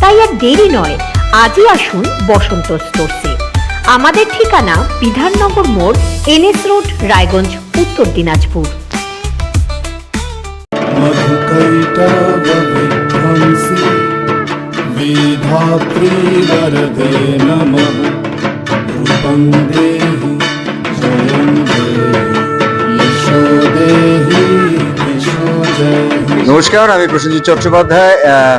তাই আর দেরি নয় আজই আসুন বসন্ত স্টোরসে আমাদের ঠিকানা বিধাননগর মোড় এনএস রোড রায়গঞ্জ উত্তর দিনাজপুর मधुकैटवविध्वंसि विधात्री वरदे नमः रूपं देहि जयं देहि यशो देहि यशो देहि নমস্কার আমি প্রসেনজিৎ চট্টোপাধ্যায় আহ,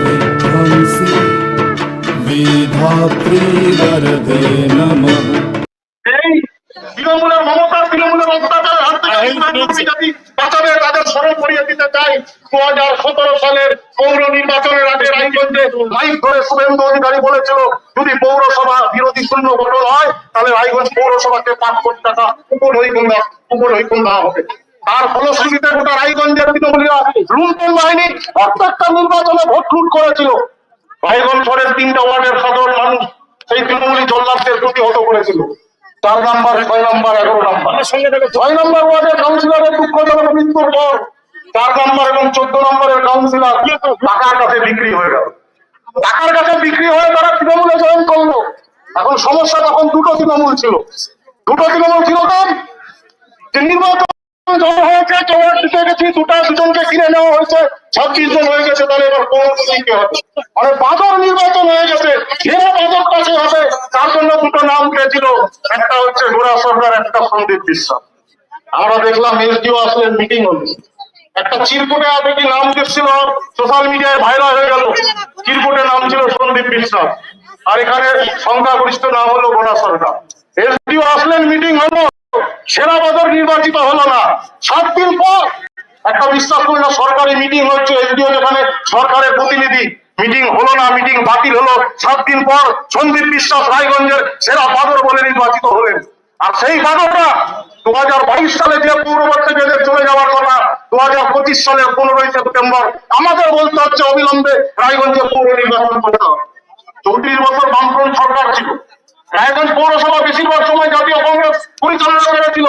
ধাত্রী বরদে নম তৃণমূলের মমতা তৃণমূলের অত্যাচারের হাত থেকে বাঁচাবে তাদের স্মরণ করিয়ে দিতে চাই। দু হাজার সতেরো সালের পৌর নির্বাচনের আগে রায়গঞ্জে লাইভ ধরে শুভেন্দু অধিকারী বলেছিল যদি পৌরসভা বিরোধী শূন্য বদল হয় তাহলে রায়গঞ্জ পৌরসভাকে পাঁচ কোটি টাকা উপর হৈকুন্ডা উপর হৈকুন্ডা হবে। তার ফলশ্রুতিতে গোটা রায়গঞ্জের তৃণমূলীরা লুণ্ঠন বাহিনী প্রত্যেকটা নির্বাচনে ভোট লুট করেছিল। রায়গঞ্জ তিনটা ওয়ার্ডের সাধারণ মানুষ সেই তৃণমূলী জল্লাদদের প্রতিহত করেছিল। চার নাম্বার ছয় নাম্বার এগারো নাম্বার। ছয় নাম্বার ওয়ার্ডের কাউন্সিলরের দুঃখজনক মৃত্যুর পর চার নাম্বার এবং চোদ্দ নম্বরের কাউন্সিলর টাকার কাছে বিক্রি হয়ে গেল। টাকার কাছে বিক্রি হয়ে তারা তৃণমূলে জয়েন করল। এখন সমস্যা তখন দুটো তৃণমূল ছিল। দুটো তৃণমূল ছিল যে নির্বাচন আমরা দেখলাম মিটিং হলো। একটা নাম সোশ্যাল মিডিয়ায় ভাইরাল হয়ে গেল। চিরকুটে নাম ছিল সন্দীপ বিশ্বাস। আর এখানে সংখ্যাগরিষ্ঠ নাম হলো গোড়া সরকার। এসডিও আসলেন মিটিং হলো। সেরা বদর নির্বাচিত হলো না। সাত দিন পর একটা বিশ্বাস করি না সরকারি মিটিং হচ্ছে এসডিও যেখানে সরকারের প্রতিনিধি মিটিং হলো না মিটিং বাতিল হলো। সাত দিন পর সন্দীপ বিশ্বাস রায়গঞ্জের সেরা বাদর বলে নির্বাচিত হলেন। আর সেই বাদরটা দু হাজার বাইশ সালে যে পূর্ববর্তী বেঁধে চলে যাওয়ার কথা দু হাজার পঁচিশ সালের পনেরোই সেপ্টেম্বর, আমাদের বলতে হচ্ছে অবিলম্বে রায়গঞ্জে পৌর নির্বাচন করতে হবে। চৌত্রিশ বছর বামফ্রন্ট সরকার ছিল। রায়গঞ্জ পৌরসভা বেশিরভাগ সময় জাতীয় কংগ্রেস পরিচালনা করেছিল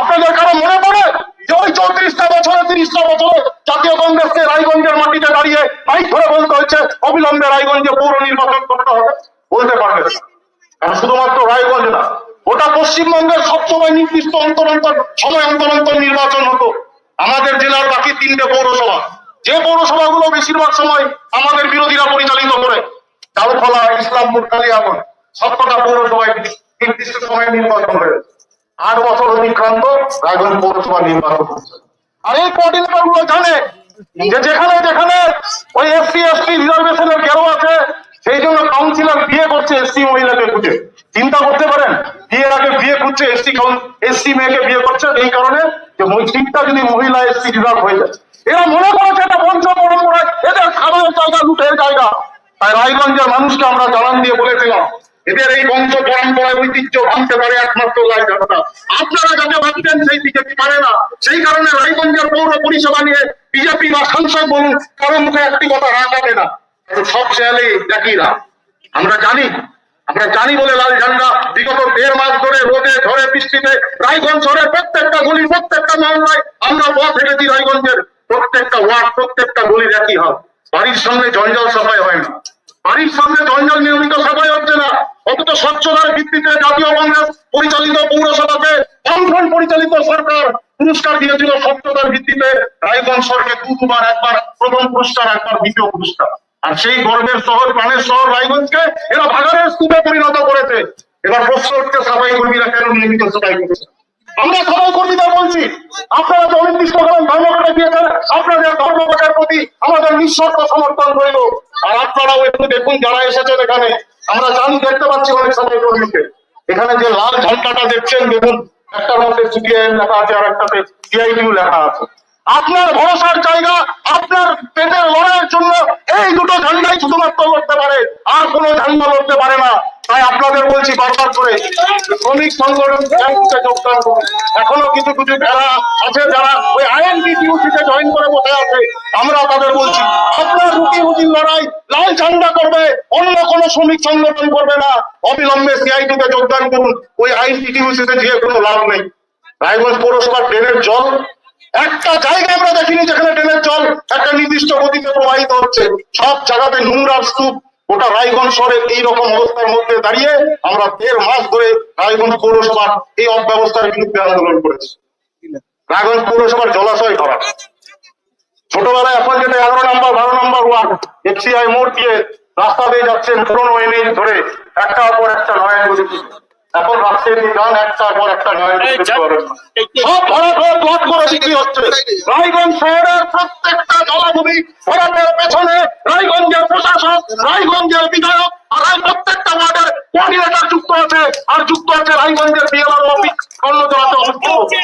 আপনাদের কারও মনে পড়ে যে ওই চৌত্রিশটা বছরে, তিরিশটা বছরে জাতীয় কংগ্রেসকে রায়গঞ্জের মাটিতে দাঁড়িয়ে বাইক ধরে বলতে হচ্ছে অবিলম্বে রায়গঞ্জে পৌর নির্বাচন করতে হবে? বলতে পারবে। শুধুমাত্র রায়গঞ্জ না, গোটা পশ্চিমবঙ্গের সবসময় নির্দিষ্ট অন্তর অন্তর সময় অন্তর অন্তর নির্বাচন হতো। আমাদের জেলার বাকি তিনটে পৌরসভা। যে পৌরসভাগুলো বেশিরভাগ সময় আমাদের বিরোধীরা পরিচালিত করে চালখলা ইসলামপুর, কালিয়াগঞ্জ। সবকটা পৌরসভায় নির্দিষ্ট সময়ে নির্বাচন হয়েছে আট বছর অতিক্রান্ত পৌরসভা নির্বাচন হচ্ছে। আর এই গুলো জানে যে যেখানে যেখানে ওই এসসি, এসটি আছে, সেই জন্য কাউন্সিলর বিয়ে করছে এসসি মহিলাকে খুঁজে। চিন্তা করতে পারেন, বিয়ের আগে বিয়ে করছে এসসি এসসি মেয়েকে বিয়ে করছে, এই কারণে যে সিটটা যদি মহিলা এসসি রিজার্ভ হয়ে যায়। এরা মনে করেছে এটা বংশ পরম্পরায়, এদের খাবারের জায়গা, লুটের জায়গা। তাই রায়গঞ্জের মানুষকে আমরা জানান দিয়ে বলেছিলাম এদের এই বংশ পরম্পরায় ঐতিহ্য ভাঙতে পারে একমাত্র লাইজাটা আপনারা যাতে ভাবছেন সেই বিজেপি পারে না? সেই কারণে রায়গঞ্জের পৌর পরিষেবা নিয়ে বিজেপি বা সাংসদ বলুন, কারও মুখে একটি কথা রাখাবে না। সব শেয়ালে একই রাত আমরা জানি আমরা জানি বলে লাল ঝান্ডা বিগত দেড় মাস ধরে রোদে ঝড়ে বৃষ্টিতে রায়গঞ্জ শহরের প্রত্যেকটা গলি, প্রত্যেকটা মহল্লায় আমরা পথ হেঁটেছি রায়গঞ্জের। প্রত্যেকটা ওয়ার্ড, প্রত্যেকটা গলির একই হাল। বাড়ির সঙ্গে জঞ্জাল সাফাই হয় না। বাড়ির সামনে জঞ্জাল নিয়মিত সাফাই হচ্ছে না। অথচ স্বচ্ছতার ভিত্তিতে জাতীয় কংগ্রেস পরিচালিত পৌরসভাকে বামফ্রন্ট পরিচালিত সরকার পুরস্কার দিয়েছিল স্বচ্ছতার ভিত্তিতে। রায়গঞ্জ শহরকে দু দুবার একবার প্রথম পুরস্কার, একবার দ্বিতীয় পুরস্কার। আর সেই গর্বের শহর, প্রাণের শহর রায়গঞ্জকে এরা ভাগাড়ের স্তূপে পরিণত করেছে। এবার প্রশ্ন উঠছে, সাফাই কর্মীরা কেন নিয়মিত সাফাই করছে আমরা সবাই কর্মীদের বলছি আপনারা যে অনির্দিষ্টকালীন ধর্মঘটে দিয়েছেন। আপনাদের ধর্মঘটের প্রতি আমাদের নিঃশর্ত সমর্থন রইল। আর আপনারাও একটু দেখুন যারা এসেছেন এখানে। আমরা জানি, দেখতে পাচ্ছি অনেক সময় কর্মীকে। এখানে যে লাল ঝান্ডাটা দেখছেন, দেখুন, একটার মধ্যে সিপিআইএম লেখা আছে আর একটাতে সিআইডিউ লেখা আছে। আপনার ভরসার জায়গা, আপনার পেটের লড়াইয়ের জন্য এই দুটো ঝান্ডাই শুধুমাত্র লড়তে পারে, আর কোনো ঝান্ডা লড়তে পারে না। তাই আপনাদের বলছি বারবার করে, শ্রমিক সংগঠন ব্যাংকে যোগদান করুন। এখনও কিছু কিছু যারা আছে, যারা ওই আইএনটিটিউসিতে জয়েন করে বসে আছে আমরা তাদের বলছি, আপনার রুটি রুটির লড়াই, লাল ঝান্ডা করবে, অন্য কোনো শ্রমিক সংগঠন করবে না। অবিলম্বে সিআইটিতে যোগদান করুন, ওই আইএনটিটিউসিতে গিয়ে কোনো লাভ নেই। রায়গঞ্জ পৌরসভার ট্রেনের জল একটা জায়গা আমরা দেখিনি যেখানে ট্রেনের জল একটা নির্দিষ্ট গতিতে প্রবাহিত হচ্ছে। সব জায়গাতে নোংরার স্তূপ। গোটা রায়গঞ্জ শহরের এইরকম অবস্থার মধ্যে দাঁড়িয়ে আমরা দেড় মাস ধরে রায়গঞ্জ পৌরসভার এই অব্যবস্থার বিরুদ্ধে আন্দোলন করেছি। রায়গঞ্জ পৌরসভার জলাশয় ভরা ছোটবেলায় এখন যেটা এগারো নম্বর, বারো নম্বর ওয়ার্ড এফসিআই মোড় দিয়ে রাস্তা দিয়ে যাচ্ছেন পুরোনো এনএইচ ধরে। একটার পর একটা নয়ন বলেছি এখন দিয়ে যান একটার পর একটা নয়ন দেখতে পাবেন না। সব ভরাট হয়ে প্লট করে বিক্রি হচ্ছে। রায়গঞ্জ শহরের প্রত্যেকটা জলাভূমি ভরাটের পেছনে। রায়গঞ্জের প্রশাসক রায়গঞ্জের বিধায়ক আর এই প্রত্যেকটা ওয়ার্ডের কোঅর্ডিনেটর যুক্ত আছে। আর যুক্ত আছে রায়গঞ্জের বিএলআর অফিস কর্মচারী অফিস।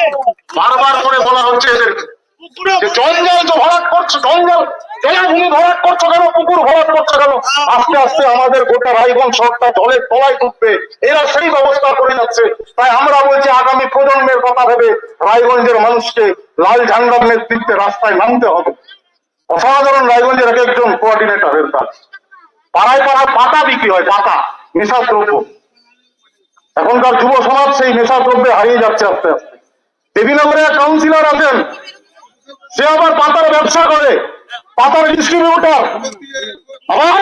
বারবার করে বলা হচ্ছে এদেরকে। যে জঞ্জাল তো ভরাট করছ জঞ্জাল জলাভূমি ভরাট করছ কেন? পুকুর ভরাট করছ কেন? আস্তে আস্তে আমাদের গোটা রায়গঞ্জ শহরটা জলের তলায় ডুববে। এরা সেই ব্যবস্থা করে যাচ্ছে। তাই আমরা বলছি, আগামী প্রজন্মের কথা ভেবে রায়গঞ্জের মানুষকে লাল ঝান্ডার নেতৃত্বে রাস্তায় নামতে হবে। অসাধারণ রায়গঞ্জের এক একজন কোঅর্ডিনেটরের কাজ। পাড়ায় পাড়ায় পাতা বিক্রি হয়, পাতা, নেশা দ্রব্য। এখনকার যুব সমাজ সেই নেশা দ্রব্যে হারিয়ে যাচ্ছে আস্তে আস্তে। দেবীনগরে এক কাউন্সিলর আছেন, সে আবার পাতার ব্যবসা করে। পাতার ডিস্ট্রিবিউটর আবার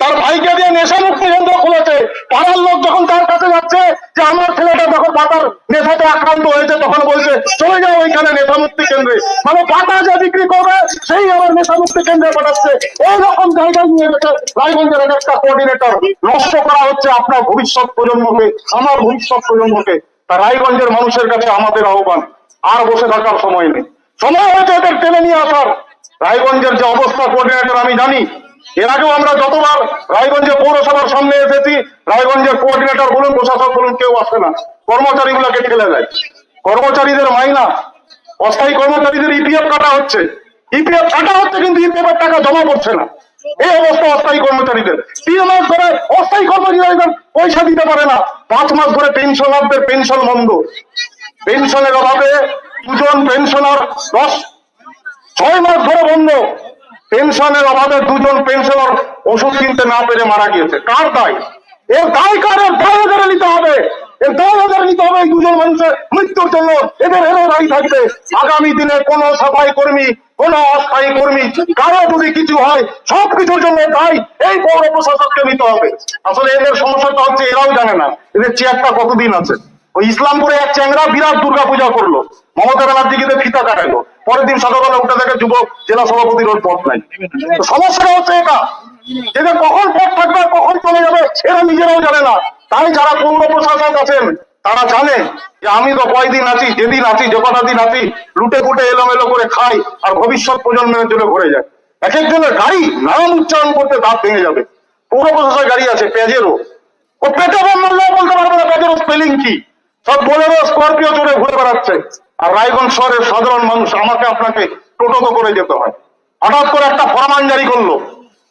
তার ভাইকে দিয়ে নেশা মুক্তি কেন্দ্র খুলেছে। পাড়ার লোক যখন তার কাছে যাচ্ছে যে আমার ছেলেটা যখন পাতার নেশাতে আক্রান্ত হয়েছে, তখন বলছে, চলে যাও ওইখানে নেশা মুক্তি কেন্দ্রে। মানে পাতা যে বিক্রি করবে, সেই আবার নেশা মুক্তি কেন্দ্রে পাঠাচ্ছে। এইরকম জায়গায় নিয়ে গেছে রায়গঞ্জের এক একটা কোঅর্ডিনেটর নষ্ট করা হচ্ছে আপনার ভবিষ্যৎ প্রজন্মকে, আমার ভবিষ্যৎ প্রজন্মকে। তা রায়গঞ্জের মানুষের কাছে আমাদের আহ্বান। আর বসে থাকার সময় নেই। সময় হয়েছে এদের টেনে নিয়ে আসার। রায়গঞ্জের যে অবস্থা কোঅর্ডিনেটর, আমি জানি। এর আগেও আমরা যতবার রায়গঞ্জে পৌরসভার সামনে এসেছি, রায়গঞ্জের কোঅর্ডিনেটর বলুন, প্রশাসক বলুন, কেউ আসে না। কর্মচারীগুলোকে ঠেলে দেয় কর্মচারীদের মাইনা। অস্থায়ী কর্মচারীদের ইপিএফ কাটা হচ্ছে। ইপিএফ কাটা হচ্ছে, কিন্তু ইপিএফ এর টাকা জমা করছে না। এই অবস্থা অস্থায়ী কর্মচারীদের। তিন মাস ধরে অস্থায়ী কর্মচারীদের পয়সা দিতে পারে না। পাঁচ মাস ধরে পেনশনারদের পেনশন বন্ধ। পেনশনের অভাবে দুজন পেনশনার দশ ছয় মাস ধরে বন্ধ। পেনশনের অভাবে দুজন পেনশনার ওষুধ কিনতে না পেরে মারা গিয়েছে। কার দায়? এর দায় কার দায় নিতে হবে। এর দায় নিতে হবে এই দুজন মানুষের মৃত্যুর জন্য। এদের এরও দায়ী থাকবে। আগামী দিনে কোন সাফাই কর্মী, কোন অস্থায়ী কর্মী, কারও যদি কিছু হয়, সব কিছুর জন্য দায়। এই পৌর প্রশাসককে নিতে হবে। আসলে এদের সমস্যাটা হচ্ছে, এরাও জানে না। এদের চেয়ারটা কতদিন আছে? ওই ইসলামপুরে এক চ্যাংরা বিরাট দুর্গা পূজা করল। মমতা ব্যানার্জিকে ফিতা কাটাইলো পরের দিন সকালবেলা উঠে দেখে যুব জেলা সভাপতির ওর পথ নাই। সমস্যাটা হচ্ছে এটা। এদের কখন পথ থাকবে কখন চলে যাবে এরা নিজেরাও জানে না। তাই যারা পৌর প্রশাসক আছেন, তারা জানে যে আমি তো কয়দিন আছি, যেদিন আছি, যে কটা দিন আছি, লুটে ফুটে এলোমেলো করে খাই আর ভবিষ্যৎ প্রজন্মের জন্য ঘুরে যায়। এক একজনের গাড়ি নাম উচ্চারণ করতে দাঁত ভেঙে যাবে। পৌর প্রশাসনের গাড়ি আছে পেজেরও ও পেটে বললেও বলতে পারবে না পেজেরও স্পেলিং কি? সব বোলেরো স্করপিও চড়ে ঘুরে বেড়াচ্ছে। আর রায়গঞ্জ শহরের সাধারণ মানুষ, আমাকে আপনাকে টোটো করে যেতে হয়। হঠাৎ করে একটা ফরমান জারি করল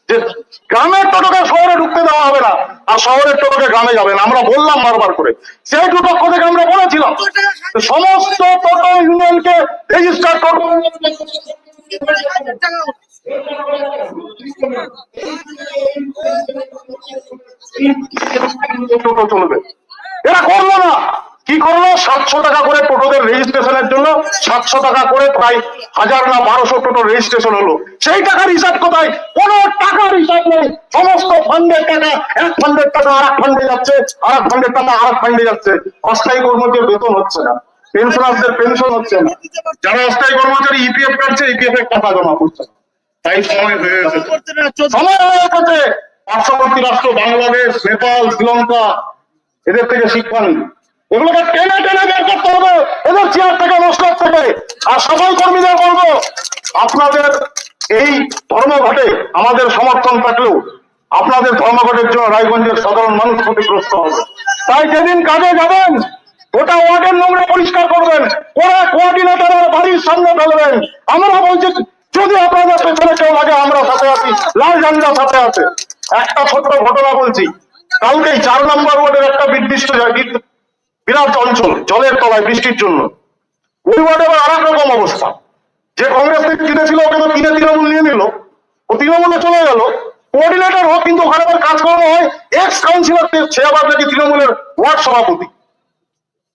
যে গ্রামের টোটোকে শহরে ঢুকতে দেওয়া হবে না, আর শহরের টোটোকে গ্রামে যাবে না। আমরা বললাম বারবার করে। সেই দু পক্ষ থেকে আমরা বলেছিলাম সমস্ত টোটো ইউনিয়নকে রেজিস্টার টোটো টোটো চলবে। এরা করল না। কি করল সাতশো টাকা করে টোটোদের রেজিস্ট্রেশনের জন্য সাতশো টাকা করে প্রায় হাজার না বারোশো টোটো রেজিস্ট্রেশন হলো। সেই টাকার হিসাব কোথায়? কোন টাকার হিসাব নেই। সমস্ত ফান্ডের টাকা, এক ফান্ডের টাকা আর এক ফান্ডে যাচ্ছে আর এক ফান্ডের টাকা আর এক ফান্ডে যাচ্ছে। অস্থায়ী কর্মচারীর বেতন হচ্ছে না। পেনশনারদের পেনশন হচ্ছে না। যারা অস্থায়ী কর্মচারী ইপিএফ কাটছে ইপিএফ এর টাকা জমা করছে। তাই সময় হয়ে গেছে। সময় হয়ে গেছে। পার্শ্ববর্তী রাষ্ট্র, বাংলাদেশ, নেপাল, শ্রীলঙ্কা, এদের থেকে শিক্ষা নিন এগুলোকে টেনে টেনে বের করতে হবে। এদের চেয়ার থেকে নষ্ট হবে। আর সকল কর্মীদের বলব, আপনাদের এই ধর্মঘটে আমাদের সমর্থন থাকলেও আপনাদের ধর্মঘটের জন্য রায়গঞ্জের সাধারণ মানুষ ক্ষতিগ্রস্ত হবে। তাই যেদিন কাজে যাবেন ওটা ওয়ার্ডের নোংরা পরিষ্কার করবেন। ওরা কোঅর্ডিনেটরের বাড়ির সামনে ফেলবেন। আমরা বলছি, যদি আপনাদের পেছনে কেউ লাগে, আমরা সাথে আছি। লাল ঝান্ডা সাথে আছে। একটা ছোট্ট ঘটনা বলছি। কালকেই চার নম্বর ওয়ার্ডের একটা নির্দিষ্ট বিরাট অঞ্চল, জলের তলায় বৃষ্টির জন্য। ওই ওয়ার্ডে আবার আর রকম অবস্থা। যে কংগ্রেস থেকে কিনেছিল, ওকে তো কিনে তৃণমূল নিয়ে নিল। ও তৃণমূলে চলে গেল। কোঅর্ডিনেটর হোক, কিন্তু ওখানে আবার কাজ করানো হয় এক্স কাউন্সিলর সে আবার নাকি তৃণমূলের ওয়ার্ড সভাপতি।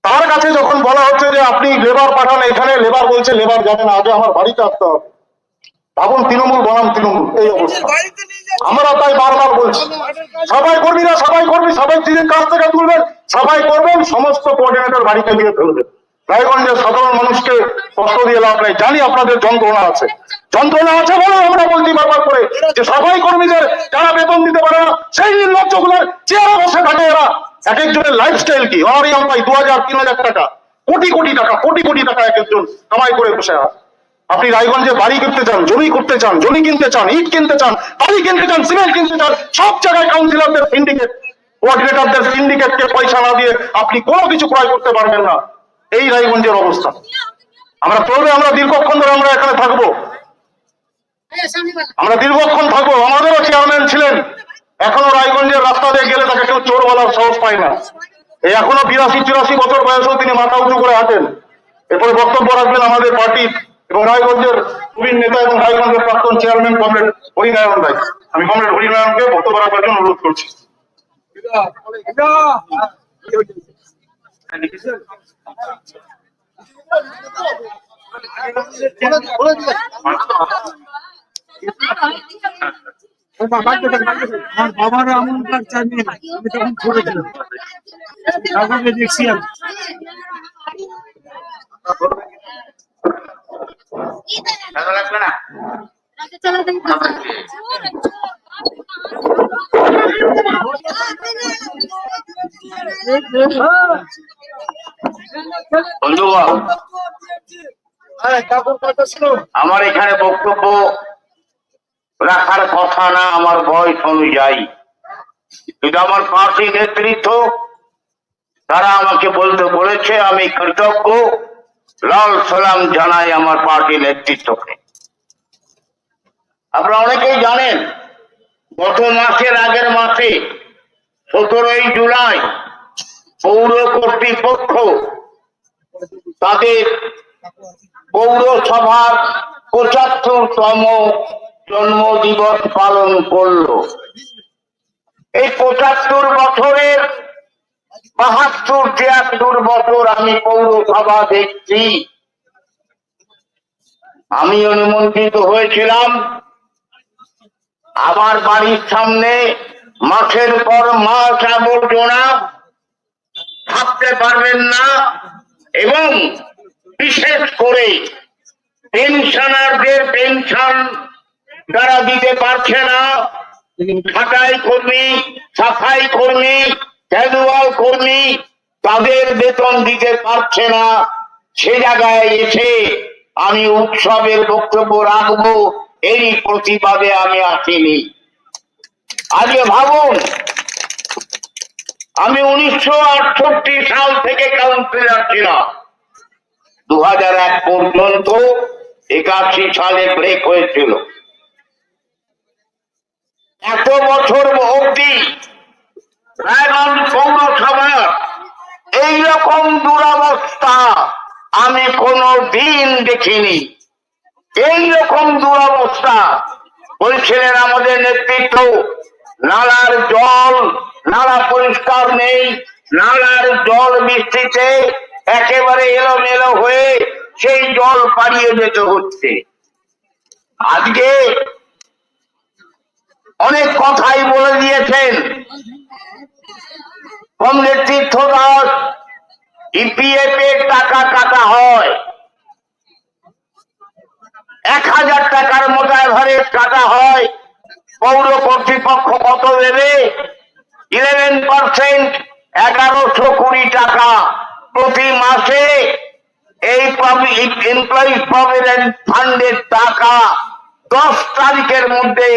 তার কাছে যখন বলা হচ্ছে যে, আপনি লেবার পাঠান এখানে লেবার বলছে লেবার যাবে না, আগে আমার বাড়িতে আসতে হবে। ভাবুন তৃণমূল বনাম তৃণমূল এই অবস্থা। আমরা তাই বারবার বলছি সবাই কর্মীরা সবাই কর্মী সবাই দিদির কাছ থেকে তুলবেন সবাই করবেন সমস্ত কোঅর্ডিনেটর বাড়িতে গিয়ে ফেলবেন রায়গঞ্জের সাধারণ মানুষকে কষ্ট দিয়ে লাভ নেই। জানি আপনাদের যন্ত্রণা আছে। যন্ত্রণা আছে বলে আমরা বলছি বারবার করে যে সবাই কর্মীদের যারা বেতন দিতে পারে না সেই নির্লজ্জগুলোর চেয়ারে বসে থাকে এরা। এক একজনের লাইফস্টাইল কি? অনারিয়াম পাই দু হাজার তিন হাজার টাকা। কোটি কোটি টাকা কোটি কোটি টাকা এক একজন কামাই করে বসে আছে। আপনি রায়গঞ্জে বাড়ি করতে চান, জমি করতে চান, জমি কিনতে চান, ইট কিনতে চান, বাড়ি কিনতে চান, সিমেন্ট কিনতে চান, সব জায়গায় কাউন্সিলরদের সিন্ডিকেট কোঅর্ডিনেটরদের সিন্ডিকেটকে পয়সা না দিয়ে আপনি কোনো কিছু ক্রয় করতে পারবেন না। এই রায়গঞ্জের অবস্থা। আমরা চলবে আমরা দীর্ঘক্ষণ ধরে আমরা এখানে থাকব। আমরা দীর্ঘক্ষণ থাকব, আমাদেরও চেয়ারম্যান ছিলেন। এখনও রায়গঞ্জের রাস্তা দিয়ে গেলে তাকে কেউ চোর বলার সাহস পায় না। এই এখনও বিরাশি, চুরাশি বছর বয়সেও তিনি মাথা উঁচু করে হাঁটেন। এরপরে বক্তব্য রাখবেন আমাদের পার্টির এবং রায়গঞ্জের প্রবীণ নেতা এবং রায়গঞ্জের প্রাক্তন চেয়ারম্যান কমরেড হরিনারায়ণ রায়। আমি কমরেড হরিনারায়ণকে বক্তব্য রাখবার জন্য অনুরোধ করছি। বাবার আমল কার্ড চালিয়ে আমি তখন ছোট ছিলাম দেখছি আমি আমার এখানে বক্তব্য রাখার কথা না, আমার বয়স অনুযায়ী। কিন্তু আমার পার্টি নেতৃত্ব, তারা আমাকে বলতে বলেছে, আমি কৃতজ্ঞ। লাল সালাম জানাই আমার পার্টি নেতৃত্বকে। আপনারা অনেকেই জানেন, গত মাসের আগের মাসে সতেরোই জুলাই পৌর কর্তৃপক্ষ তাদের পৌরসভার পঁচাত্তরতম জন্মদিবস পালন করল। এই পঁচাত্তর বছরের বাহাত্তর তিয়াত্তর বছর আমি পৌরসভা দেখছি। আমি অনুমন্ত্রিত হয়েছিলাম। আমার বাড়ির সামনে মাঠের পর মাছ আবর্জনা ভাবতে পারবেন না এবং বিশেষ করে পেনশনারদের পেনশন তারা দিতে পারছে না। ছাটাই কর্মী সাফাই কর্মী ক্যাজুয়াল কর্মী তাদের বেতন দিতে পারছে না, সে জায়গায় এসে আমি উৎসবের বক্তব্য রাখব, এই প্রতিবাদে আমি আসিনি। আজকে ভাবুন, আমি উনিশশো আটষট্টি সাল থেকে কাউন্সিলর ছিলাম। দু হাজার এক পর্যন্ত একাশি সালে ব্রেক হয়েছিল। এত বছর অবধি রায়গঞ্জ পৌরসভার এইরকম দুরবস্থা আমি কোনো দিন দেখিনি। এইরকম দুরবস্থা, বলছিলেন আমাদের নেতৃত্ব, নালার জল, নালা পরিষ্কার নেই, নালার জল বৃষ্টিতে একেবারে এলোমেলো হয়ে সেই জল পাড়িয়ে যেতে হচ্ছে। আজকে অনেক কথাই বলে দিয়েছেন। দাস ইপিএফ এর টাকা কাটা হয়। এক হাজার টাকার মতো অ্যাভারেজ কাটা হয়। পৌর কর্তৃপক্ষ কত দেবে? ইলেভেন পার্সেন্ট এগারোশো কুড়ি টাকা। প্রতি মাসে এই এমপ্লয়িজ প্রভিডেন্ট ফান্ডের টাকা দশ তারিখের মধ্যে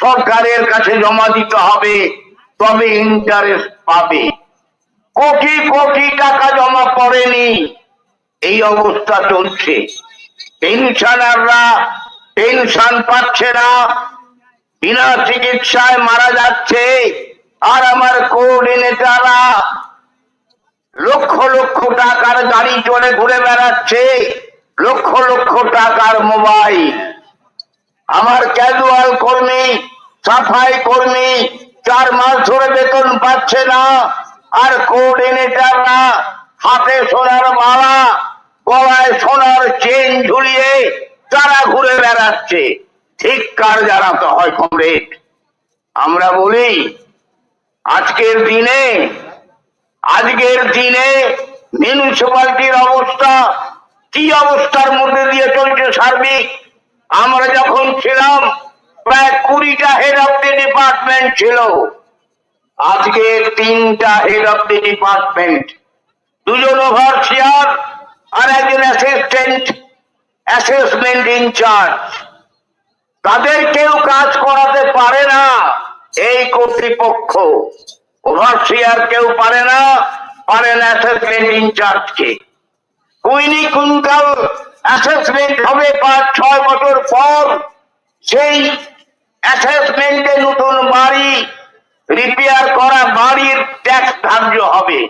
সরকারের কাছে জমা দিতে হবে। তবে ইন্টারেস্ট পাবে। কোটি কোটি টাকা জমা করেনি এই অবস্থা চলছে। পেনশনাররা পেনশন পাচ্ছে না। বিনা চিকিৎসায় মারা যাচ্ছে। আর আমার কোঅর্ডিনেটাররা লক্ষ লক্ষ টাকার গাড়ি চলে ঘুরে বেড়াচ্ছে। লক্ষ লক্ষ টাকার মোবাইল। আমার ক্যাজুয়াল কর্মী, সাফাই কর্মী চার মাস ধরে বেতন পাচ্ছে না। আর কোঅর্ডিনেটাররা হাতে সোনার মালা, গলায় সোনার চেন ঝুলিয়ে তারা ঘুরে বেড়াচ্ছে। ঠিক কার জানাতে হয় কমরেড? আমরা বলি, আজকের দিনে আজকের দিনে মিউনিসিপালিটির অবস্থা, কি অবস্থার মধ্যে দিয়ে চলছে সার্বিক? আমরা যখন ছিলাম প্রায় কুড়িটা হেড অফ দি ডিপার্টমেন্ট ছিল। আজকে তিনটা হেড অফ দি ডিপার্টমেন্ট দুজন ওভারসিয়ার আর একজন অ্যাসিস্ট্যান্ট অ্যাসেসমেন্ট ইনচার্জ তাদের কেউ কাজ করাতে পারে না, এই কর্তৃপক্ষ। ওভারসিয়ার কেউ পারে না পারেন অ্যাসেসমেন্ট ইনচার্জকে কুইনি কুইন্টাল অ্যাসেসমেন্ট হবে পাঁচ ছয় বছর পর, সেই অ্যাসেসমেন্টে নতুন বাড়ি রিপেয়ার করা বাড়ির ট্যাক্স ধার্য হবে।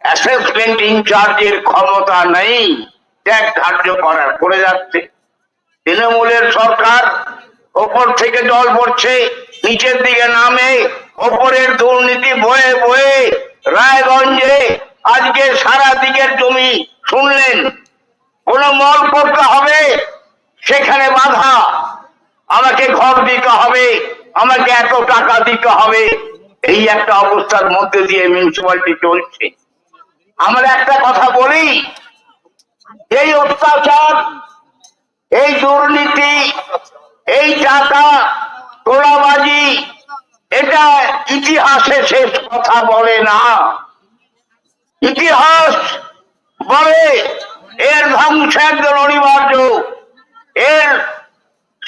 অ্যাসেসমেন্ট ইনচার্জের ক্ষমতা নেই ট্যাক্স ধার্য করার। করে যাচ্ছে। তৃণমূলের সরকার ওপর থেকে জল পড়ছে নিচের দিকে নামে, ওপরের দুর্নীতি বয়ে বয়ে রায়গঞ্জে আজকে সারা দিকের জমি শুনলেন। কোন মল করতে হবে, সেখানে বাধা। আমাকে ঘর দিতে হবে, আমাকে এত টাকা দিতে হবে। এই একটা অবস্থার মধ্যে দিয়ে মিউনিসিপালিটি চলছে। আমরা একটা কথা বলি, এই অত্যাচার, এই দুর্নীতি, এই টাকা তোলাবাজি, এটা ইতিহাসে শেষ কথা বলে না। ইতিহাস বলে, এর ধ্বংস একজন অনিবার্য, এর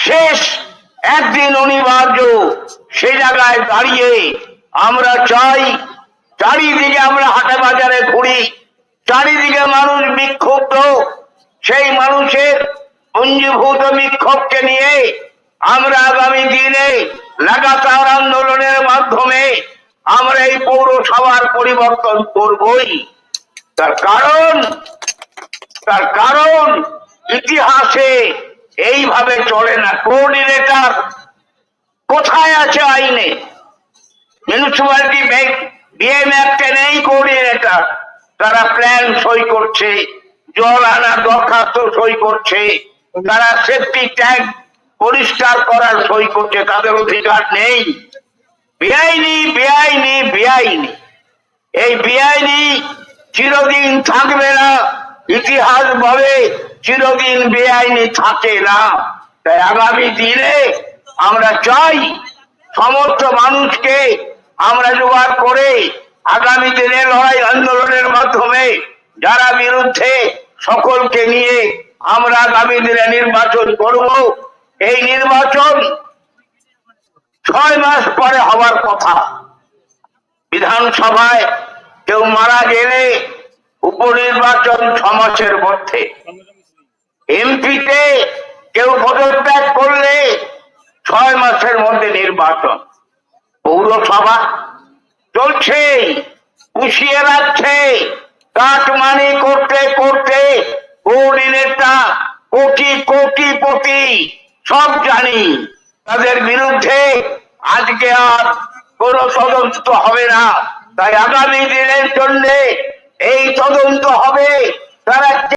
শেষ। একদিন অনিবার্য সে জায়গায় দাঁড়িয়ে আমরা চাই, চারিদিকে আমরা হাটে বাজারে ঘুরি, চারিদিকে মানুষ বিক্ষুব্ধ। সেই মানুষের পঞ্জীভূত বিক্ষোভকে নিয়ে আমরা আগামী দিনে লাগাতার আন্দোলনের মাধ্যমে আমরা এই পৌরসভার পরিবর্তন করবই। তার কারণ তার কারণ ইতিহাসে এইভাবে চলে না, কোঅর্ডিনেটর কোথায় আছে আইনে? মিউনিসিপালিটি বিএম অ্যাক্টে নেই কোঅর্ডিনেটর। তারা প্ল্যান সই করছে, জল আনার দরখাস্ত সই করছে। তারা সেফটি ট্যাঙ্ক পরিষ্কার করার সই করছে, তাদের অধিকার নেই। বেআইনি বেআইনি বেআইনি। এই বেআইনি চিরদিন থাকবে না, ইতিহাস বলে চিরদিন বেআইনি থাকে না। তাই আগামী দিনে আমরা চাই সমস্ত মানুষকে আমরা জোগাড় করে আগামী দিনে লড়াই আন্দোলনের মাধ্যমে যারা বিরুদ্ধে সকলকে নিয়ে আমরা আগামী দিনে নির্বাচন করব, এই নির্বাচন ছয় মাস পরে হওয়ার কথা। বিধানসভায় কেউ মারা গেলে উপনির্বাচন ছ মাসের মধ্যে। এমপিতে কেউ পদত্যাগ করলে ছয় মাসের মধ্যে নির্বাচন। পৌরসভা চলছে, পুষিয়ে রাখছে, কাটমানি করতে করতে কোঅর্ডিনেটটা কোটি কোটিপতি সব জানি। তাদের বিরুদ্ধে আজকে আর কোন তদন্ত হবে না। তাই আগামী দিনের জন্য এই তদন্ত হবে। তারা